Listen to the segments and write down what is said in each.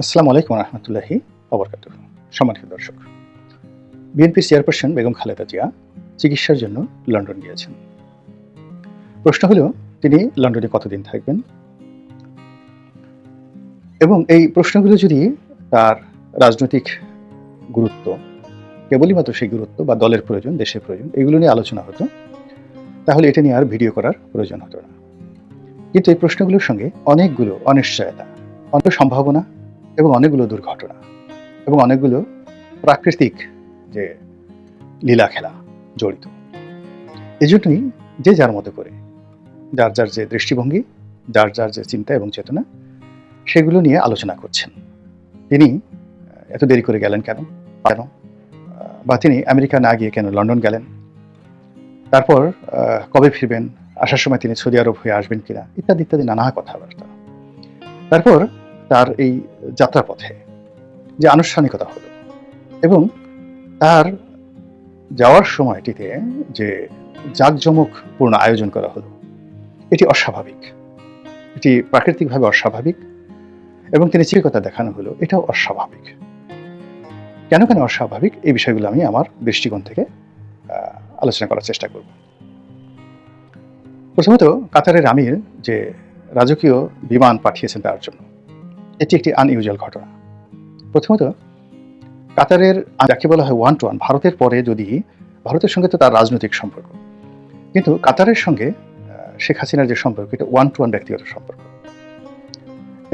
আসসালামু আলাইকুম রহমতুল্লাহি অবরকাত সম্মানিত দর্শক বিএনপির চেয়ারপারসন বেগম খালেদা জিয়া চিকিৎসার জন্য লন্ডন গিয়েছেন। প্রশ্ন হলো, তিনি লন্ডনে কতদিন থাকবেন? এবং এই প্রশ্নগুলো যদি তার রাজনৈতিক গুরুত্ব কেবলই মাত্র সেই গুরুত্ব বা দলের প্রয়োজন, দেশের প্রয়োজন, এগুলো নিয়ে আলোচনা হতো, তাহলে এটা নিয়ে আর ভিডিও করার প্রয়োজন হতো না। কিন্তু এই প্রশ্নগুলোর সঙ্গে অনেকগুলো অনিশ্চয়তা, অনেক সম্ভাবনা এবং অনেকগুলো দুর্ঘটনা এবং অনেকগুলো প্রাকৃতিক যে লীলা খেলা জড়িত। এজন্যই যে যার মতো করে যার যার যে দৃষ্টিভঙ্গি, যার যার যে চিন্তা এবং চেতনা, সেগুলো নিয়ে আলোচনা করছেন। তিনি এত দেরি করে গেলেন কেন? কেন? বা তিনি আমেরিকা না গিয়ে কেন লন্ডন গেলেন? তারপর কবে ফিরবেন? আসার সময় তিনি সৌদি আরব হয়ে আসবেন কিনা? ইত্যাদি ইত্যাদি নানা কথাবার্তা। তারপর তার এই যাত্রাপথে যে আনুষ্ঠানিকতা হলো এবং তার যাওয়ার সময়টিতে যে জাঁকজমকপূর্ণ আয়োজন করা হলো, এটি অস্বাভাবিক। এটি প্রাকৃতিকভাবে অস্বাভাবিক এবং তিনি চিরকতা দেখানো হলো, এটাও অস্বাভাবিক। কেন কেন অস্বাভাবিক? এই বিষয়গুলো আমি আমার দৃষ্টিকোণ থেকে আলোচনা করার চেষ্টা করব। প্রথমত, কাতারের আমির যে রাজকীয় বিমান পাঠিয়েছেন তার জন্য এটি একটি আনইউজুয়াল ঘটনা। প্রথমত, কাতারের, যাকে বলা হয় ওয়ান টু ওয়ান ভারতের পরে যদি ভারতের সঙ্গে তো তার রাজনৈতিক সম্পর্ক, কিন্তু কাতারের সঙ্গে শেখ হাসিনার যে সম্পর্ক, এটা ওয়ান টু ওয়ান ব্যক্তিগত সম্পর্ক।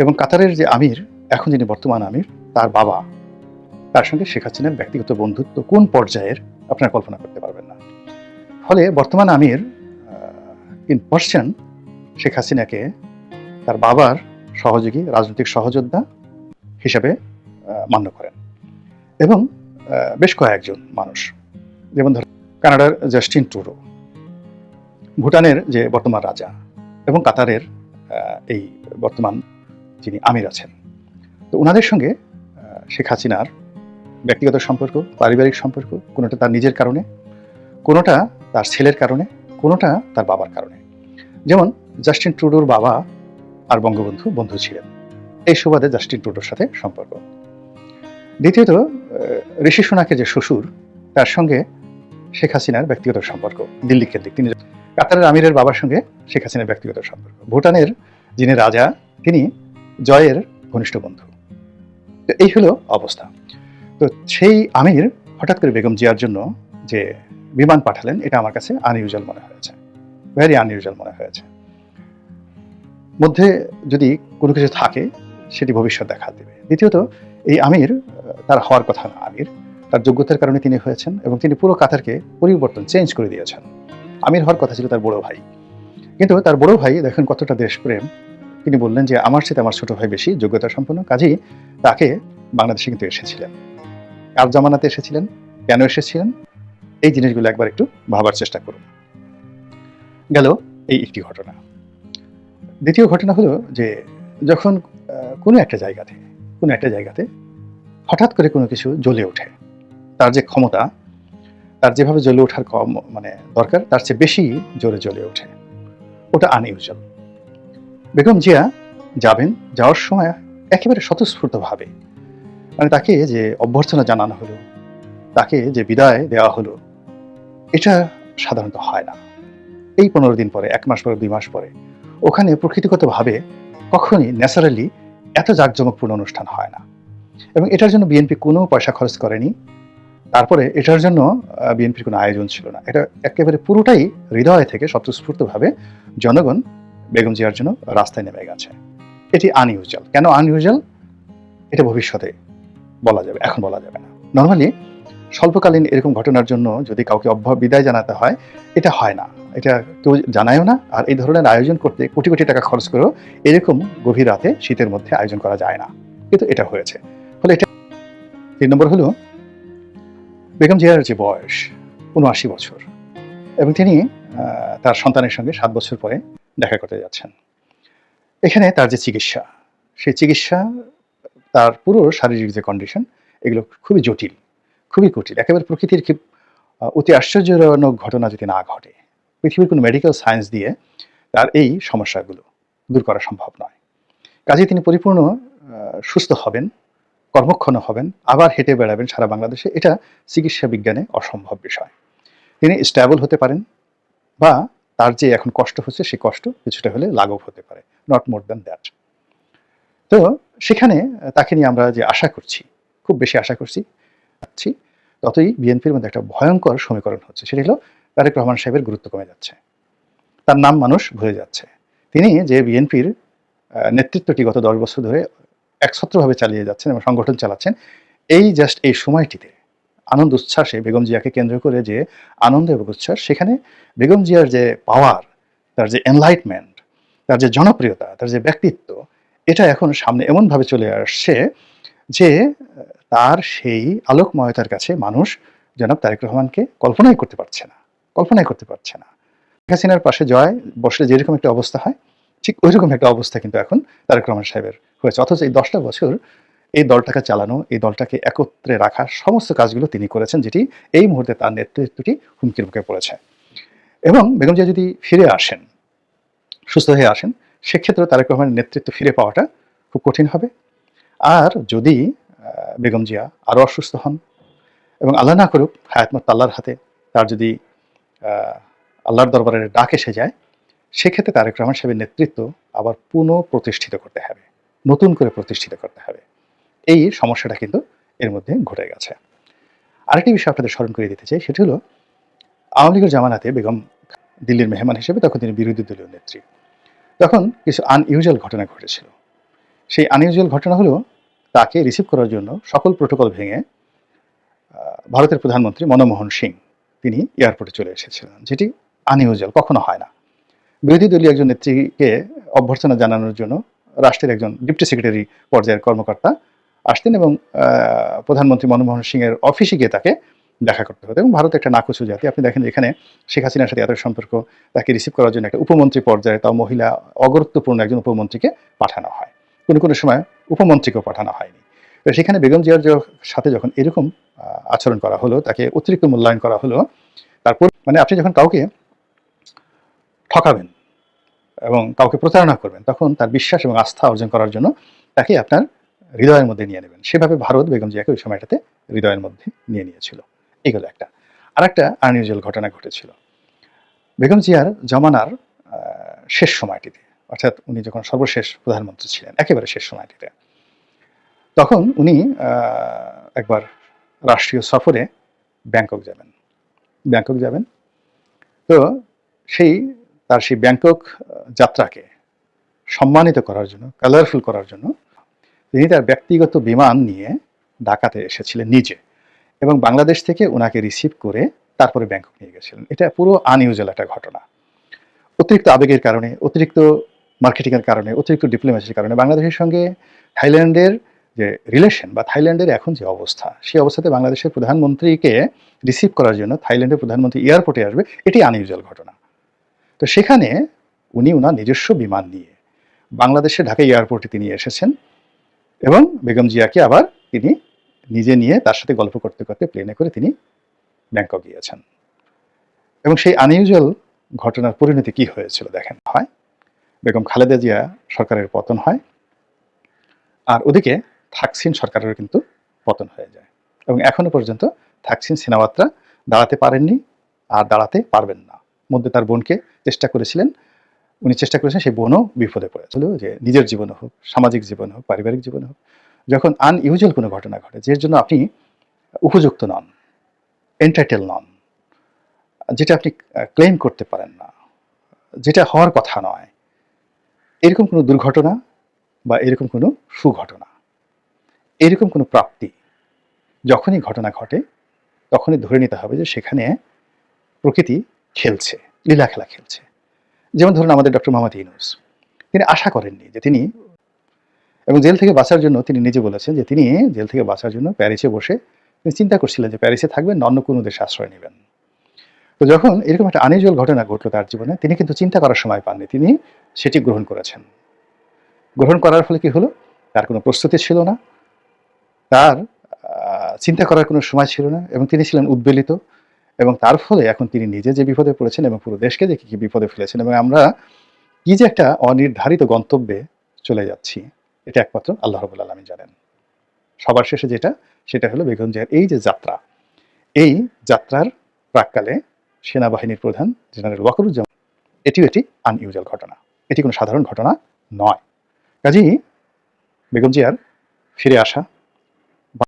এবং কাতারের যে আমির, এখন যিনি বর্তমান আমির, তার বাবা, তার সঙ্গে শেখ হাসিনার ব্যক্তিগত বন্ধুত্ব কোন পর্যায়ের, আপনারা কল্পনা করতে পারবেন না। ফলে বর্তমান আমির ইন পার্সন শেখ হাসিনাকে তার বাবার সহযোগী, রাজনৈতিক সহযোদ্ধা হিসাবে মান্য করেন। এবং বেশ কয়েকজন মানুষ। যেমন ধর, কানাডার জাস্টিন ট্রুডো ভুটানের যে বর্তমান রাজা এবং কাতারের এই বর্তমান যিনি আমির আছেন। তো ওনাদের সঙ্গে শেখ হাসিনার ব্যক্তিগত সম্পর্ক, পারিবারিক সম্পর্ক, কোনোটা তার নিজের কারণে, কোনোটা তার ছেলের কারণে, কোনোটা তার বাবার কারণে। যেমন, জাস্টিন ট্রুডোর বাবা আর বঙ্গবন্ধু বন্ধু ছিলেন। এই সুবাদে জাস্টিন ট্রুডোর সাথে সম্পর্ক। দ্বিতীয়ত ঋষি সোনাকে যে শ্বশুর, তার সঙ্গে শেখ হাসিনার ব্যক্তিগত সম্পর্ক, দিল্লি কেন্দ্রিক। তিনি কাতারের আমিরের বাবার সঙ্গে শেখ হাসিনার ব্যক্তিগত সম্পর্ক। ভুটানের যিনি রাজা, তিনি জয়ের ঘনিষ্ঠ বন্ধু। তো এই হলো অবস্থা। তো সেই আমির হঠাৎ করে বেগম জিয়ার জন্য যে বিমান পাঠালেন, এটা আমার কাছে আনইউজুয়াল মনে হয়েছে। ভেরি আনইউজুয়াল মনে হয়েছে। মধ্যে যদি কোনো কিছু থাকে, সেটি ভবিষ্যৎ দেখা দেবে। দ্বিতীয়ত, এই আমির, তার হওয়ার কথা না আমির, তার যোগ্যতার কারণে তিনি হয়েছেন এবং তিনি পুরো কাতারকে পরিবর্তন চেঞ্জ করে দিয়েছেন। আমির হওয়ার কথা ছিল তার বড় ভাই। কিন্তু তার বড় ভাই, দেখেন কতটা দেশপ্রেম। তিনি বললেন যে, আমার সাথে আমার ছোট ভাই বেশি, যোগ্যতা সম্পন্ন। কাজেই তাকে বাংলাদেশে কিন্তু এসেছিলেন। আর জামানাতে এসেছিলেন? কেন এসেছিলেন? এই জিনিসগুলো একবার একটু ভাবার চেষ্টা করুন। গেল এই একটি ঘটনা। দ্বিতীয় ঘটনা হলো যে যখন কোনো একটা জায়গাতে, কোনো একটা জায়গাতে হঠাৎ করে কোনো কিছু জ্বলে ওঠে, তার যে ক্ষমতা, তার যেভাবে জ্বলে ওঠার কম মানে দরকার, তার চেয়ে বেশি জোরে জ্বলে ওঠে। ওটা আনইউজুয়াল। বেগম জিয়া যাবেন, যাওয়ার সময় একেবারে স্বতঃস্ফূর্তভাবে মানে তাকে যে অভ্যর্থনা জানানো হলো, তাকে যে বিদায় দেওয়া হলো, এটা সাধারণত হয় না। এই পনেরো দিন পরে, এক মাস পরে, দুই মাস পরে ওখানে প্রকৃতিগতভাবে কখনই ন্যাচারালি এত জাঁকজমকপূর্ণ অনুষ্ঠান হয় না। এবং এটার জন্য বিএনপি কোনো পয়সা খরচ করেনি। তারপরে এটার জন্য বিএনপির কোনো আয়োজন ছিল না। এটা একেবারে পুরোটাই হৃদয় থেকে স্বতঃস্ফূর্তভাবে জনগণ বেগম জিয়ার জন্য রাস্তায় নেমে গেছে। এটি আনইউজুয়াল কেন আনইউজুয়াল এটা ভবিষ্যতে বলা যাবে, এখন বলা যাবে না। নর্মালি স্বল্পকালীন এরকম ঘটনার জন্য যদি কাউকে অভ্য বিদায় জানাতে হয়, এটা হয় না। এটা কেউ জানায়ও না, আর এই ধরনের আয়োজন করতে কোটি কোটি টাকা খরচ করেও এরকম গভীর রাতে শীতের মধ্যে আয়োজন করা যায় না। কিন্তু এটা হয়েছে। ফলে এটা তিন নম্বর হলো, বেগম জিয়ার যে বয়স, উনআশি বছর, এবং তিনি তার সন্তানের সঙ্গে সাত বছর পরে দেখা করতে যাচ্ছেন। এখানে তার যে চিকিৎসা, সেই চিকিৎসা, তার পুরো শারীরিক যে কন্ডিশন এগুলো খুবই জটিল। খুবই কঠিন। একেবারে প্রকৃতির অতি আশ্চর্যজনক ঘটনা যদি না ঘটে, পৃথিবীর কোনো মেডিকেল সায়েন্স দিয়ে তার এই সমস্যাগুলো দূর করা সম্ভব নয়। কাজে তিনি পরিপূর্ণ সুস্থ হবেন, কর্মক্ষণ হবেন, আবার হেঁটে বেড়াবেন সারা বাংলাদেশে। এটা চিকিৎসা বিজ্ঞানে অসম্ভব বিষয়। তিনি স্ট্যাবল হতে পারেন বা তার যে এখন কষ্ট হচ্ছে সেই কষ্ট কিছুটা হলে লাঘব হতে পারে নট মোর দ্যান দ্যাট তো সেখানে তাকে নিয়ে আমরা যে আশা করছি, খুব বেশি আশা করছি পাচ্ছি, ততই বিএনপির মধ্যে একটা ভয়ঙ্কর সমীকরণ হচ্ছে। সেটা হলো তারেক রহমান সাহেবের গুরুত্ব কমে যাচ্ছে। তার নাম মানুষ ভুলে যাচ্ছে। তিনি যে বিএনপির নেতৃত্বটি গত দশ বছর ধরে একছত্রভাবে চালিয়ে যাচ্ছেন এবং সংগঠন চালাচ্ছেন এই জাস্ট এই সময়টিতে আনন্দ উচ্ছ্বাসে বেগম জিয়াকে কেন্দ্র করে যে আনন্দ এবং উচ্ছ্বাস সেখানে বেগম জিয়ার যে পাওয়ার তার যে এনলাইটমেন্ট তার যে জনপ্রিয়তা তার যে ব্যক্তিত্ব এটা এখন সামনে এমনভাবে চলে আসছে যে তার সেই আলোকময়তার কাছে মানুষ জনাব তারেক রহমানকে কল্পনাই করতে পারছে না, কল্পনাই করতে পারছে না। শেখ হাসিনার পাশে জয় বসলে যেরকম একটা অবস্থা হয়, ঠিক ওইরকম একটা অবস্থা কিন্তু এখন তারেক রহমান সাহেবের হয়েছে। অথচ এই দশটা বছর এই দলটাকে চালানো, এই দলটাকে একত্রে রাখা সমস্ত কাজগুলো তিনি করেছেন, যেটি এই মুহূর্তে তার নেতৃত্বটি হুমকির মুখে পড়েছে। এবং বেগম জিয়া যদি ফিরে আসেন, সুস্থ হয়ে আসেন সেক্ষেত্রে তারেক রহমানের নেতৃত্ব ফিরে পাওয়াটা খুব কঠিন হবে। আর যদি বেগম জিয়া আরও অসুস্থ হন এবং আল্লাহ না করুক হায়াতমত আল্লাহর হাতে তার যদি আল্লাহর দরবারের ডাক এসে যায়, সেক্ষেত্রে তারেক রহমান সাহেবের নেতৃত্ব আবার পুনঃ প্রতিষ্ঠিত করতে হবে, নতুন করে প্রতিষ্ঠিত করতে হবে। এই সমস্যাটা কিন্তু এর মধ্যে ঘটে গেছে। আরেকটি বিষয় আপনাদের স্মরণ করে দিতে চাই, সেটি হলো আওয়ামী লীগের জামানাতে বেগম দিল্লির মেহমান হিসেবে তখন তিনি বিরোধী দলীয় নেত্রী। তখন কিছু আনইউজুয়াল ঘটনা ঘটেছিল। সেই আনইউজুয়াল ঘটনা হলো তাকে রিসিভ করার জন্য সকল প্রোটোকল ভেঙে ভারতের প্রধানমন্ত্রী মনমোহন সিং তিনি এয়ারপোর্টে চলে এসেছিলেন, যেটি আনইউজুয়াল কখনো হয় না। বিরোধী দলীয় একজন নেত্রীকে অভ্যর্থনা জানানোর জন্য রাষ্ট্রের একজন ডিপটি সেক্রেটারি পর্যায়ের কর্মকর্তা আসতেন এবং প্রধানমন্ত্রী মনমোহন সিংয়ের অফিসে গিয়ে তাকে দেখা করতে হতো এবং ভারত একটা নাকুচু জাতি। আপনি দেখেন এখানে শেখ হাসিনার সাথে এত সম্পর্ক, তাকে রিসিভ করার জন্য একটা উপমন্ত্রী পর্যায়ে তাও মহিলা অগুরুত্বপূর্ণ একজন উপমন্ত্রীকে পাঠানো হয়। কোনো কোনো সময় উপমন্ত্রীকেও পাঠানো হয়নি। সেখানে বেগম জিয়ার সাথে যখন এরকম আচরণ করা হলো, তাকে অতিরিক্ত মূল্যায়ন করা হলো, তারপর মানে আপনি যখন কাউকে ঠকাবেন এবং কাউকে প্রতারণা করবেন, তখন তার বিশ্বাস এবং আস্থা অর্জন করার জন্য তাকে আপনার হৃদয়ের মধ্যে নিয়ে নেবেন। সেভাবে ভারত বেগম জিয়াকে ওই সময়টাতে হৃদয়ের মধ্যে নিয়ে নিয়েছিল। এগুলো একটা। আর একটা আনইউজুয়াল ঘটনা ঘটেছিল। বেগম জিয়ার জমানার শেষ সময়টিতে অর্থাৎ উনি যখন সর্বশেষ প্রধানমন্ত্রী ছিলেন, একেবারে শেষ সময়টিতে, তখন উনি একবার রাষ্ট্রীয় সফরে ব্যাংকক যাবেন। ব্যাংকক যাবেন। তো সেই, তার সেই ব্যাংকক যাত্রাকে সম্মানিত করার জন্য কালারফুল করার জন্য, তিনি তার ব্যক্তিগত বিমান নিয়ে ঢাকাতে এসেছিলেন নিজে এবং বাংলাদেশ থেকে ওনাকে রিসিভ করে তারপরে ব্যাংকক নিয়ে গেছিলেন। এটা পুরো আনইউজুয়াল একটা ঘটনা। অতিরিক্ত আবেগের কারণে, অতিরিক্ত মার্কেটিংয়ের কারণে, অতিরিক্ত ডিপ্লোমেসির কারণে, বাংলাদেশের সঙ্গে থাইল্যান্ডের যে রিলেশন বা থাইল্যান্ডের এখন যে অবস্থা, সেই অবস্থাতে বাংলাদেশের প্রধানমন্ত্রীকে রিসিভ করার জন্য থাইল্যান্ডের প্রধানমন্ত্রী এয়ারপোর্টে আসবে, এটি আনইউজুয়াল ঘটনা। তো সেখানে উনি ওনার নিজস্ব বিমান নিয়ে বাংলাদেশের ঢাকা এয়ারপোর্টে তিনি এসেছেন এবং বেগম জিয়াকে আবার তিনি নিজে নিয়ে তার সাথে গল্প করতে করতে প্লেনে করে তিনি ব্যাংকক গিয়েছেন। এবং সেই আনইউজুয়াল ঘটনার পরিণতি কি হয়েছিল দেখেন। হয় বেগম খালেদা জিয়া সরকারের পতন হয় আর ওদিকে থাকসিন সরকারেরও কিন্তু পতন হয়ে যায়। এবং এখনও পর্যন্ত থাকসিন সিনেমাত্রা দাঁড়াতে পারেননি আর দাঁড়াতে পারবেন না। মধ্যে তার বোনকে চেষ্টা করেছিলেন, উনি চেষ্টা করেছেন, সেই বোনও বিপদে পড়েছিল যে নিজের জীবন হোক, সামাজিক জীবন হোক, পারিবারিক জীবন হোক, যখন আনইউজুয়াল কোনো ঘটনা ঘটে, যে জন্য আপনি উপযুক্ত নন এন্টারটেল নন, যেটা আপনি ক্লেম করতে পারেন না, যেটা হওয়ার কথা নয় এরকম কোনো দুর্ঘটনা বা এরকম কোনো সুঘটনা, এরকম কোনো প্রাপ্তি যখনই ঘটনা ঘটে, তখনই ধরে নিতে হবে যে সেখানে প্রকৃতি খেলছে, লীলা খেলা খেলছে। যেমন ধরুন আমাদের ডক্টর মোহাম্মদ ইউনুস, তিনি আশা করেননি যে তিনি এবং জেল থেকে বাঁচার জন্য তিনি নিজে বলেছেন যে তিনি জেল থেকে বাঁচার জন্য প্যারিসে বসে তিনি চিন্তা করছিলেন যে প্যারিসে থাকবেন অন্য কোনো দেশে আশ্রয় নেবেন। তো যখন এরকম একটা আনইউজুয়াল ঘটনা ঘটলো তার জীবনে, তিনি কিন্তু চিন্তা করার সময় পাননি। তিনি সেটি গ্রহণ করেছেন। গ্রহণ করার ফলে কি হলো? তার কোনো প্রস্তুতি ছিল না। তার চিন্তা করার কোনো সময় ছিল না এবং তিনি ছিলেন উদ্বেলিত এবং তার ফলে এখন তিনি নিজে যে বিপদে পড়েছেন এবং পুরো দেশকে যে কি বিপদে ফেলেছেন এবং আমরা কি যে একটা অনির্ধারিত গন্তব্যে চলে যাচ্ছি, এটা একমাত্র আল্লাহ রবুল আলমী জানেন। সবার শেষে যেটা, সেটা হলো বেগম জিয়ার এই যে যাত্রা, এই যাত্রার প্রাককালে সেনাবাহিনীর প্রধান জেনারেল ওয়াকরুজ্জামান, এটিও একটি আনইউজুয়াল ঘটনা। এটি কোনো সাধারণ ঘটনা নয়। কাজেই বেগম জিয়ার ফিরে আসা